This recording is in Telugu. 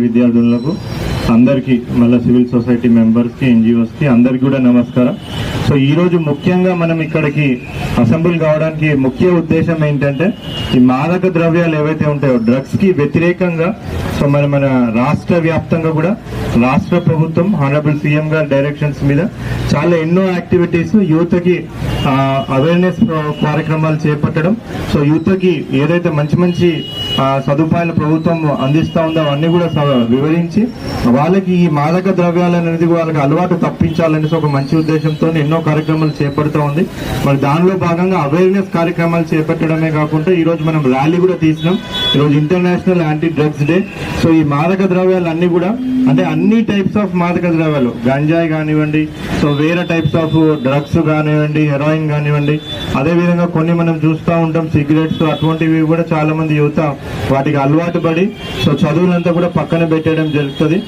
విద్యార్థులకు అందరికీ మళ్ళీ సివిల్ సొసైటీ మెంబర్స్కి ఎన్జిఓస్కి అందరికీ కూడా నమస్కారం. సో ఈరోజు ముఖ్యంగా మనం ఇక్కడికి అసెంబ్లీ కావడానికి ముఖ్య ఉద్దేశం ఏంటంటే ఈ మాదక ద్రవ్యాలు ఏవైతే ఉంటాయో డ్రగ్స్కి వ్యతిరేకంగా సో మన మన రాష్ట్ర వ్యాప్తంగా కూడా రాష్ట్ర ప్రభుత్వం హానరబుల్ సీఎం గారి డైరెక్షన్స్ మీద చాలా ఎన్నో యాక్టివిటీస్ యువతకి అవేర్నెస్ కార్యక్రమాలు చేపట్టడం. సో యువతకి ఏదైతే మంచి మంచి సదుపాయాలు ప్రభుత్వం అందిస్తూ ఉందో అవన్నీ కూడా వివరించి వాళ్ళకి ఈ మాదక ద్రవ్యాలు అనేది వాళ్ళకి అలవాటు తప్పించాలనేసి ఒక మంచి ఉద్దేశంతో ఎన్నో కార్యక్రమాలు చేపడుతూ ఉంది. మరి దానిలో భాగంగా అవేర్నెస్ కార్యక్రమాలు చేపట్టడమే కాకుండా ఈరోజు మనం ర్యాలీ కూడా తీసినాం. ఈరోజు international anti drugs day so ఈ మాదక ద్రవ్యాలు అన్నీ కూడా అంటే అన్ని టైప్స్ ఆఫ్ మాదక ద్రవ్యాలు గంజాయి కానివ్వండి సో వేరే టైప్స్ ఆఫ్ డ్రగ్స్ కానివ్వండి హెరాయిన్ కానివ్వండి అదేవిధంగా కొన్ని మనం చూస్తూ ఉంటాం సిగరెట్స్ అటువంటివి కూడా చాలా మంది యువత వాటికి అలవాటు పడి సో చదువులంతా కూడా పక్కన పెట్టేయడం జరుగుతుంది.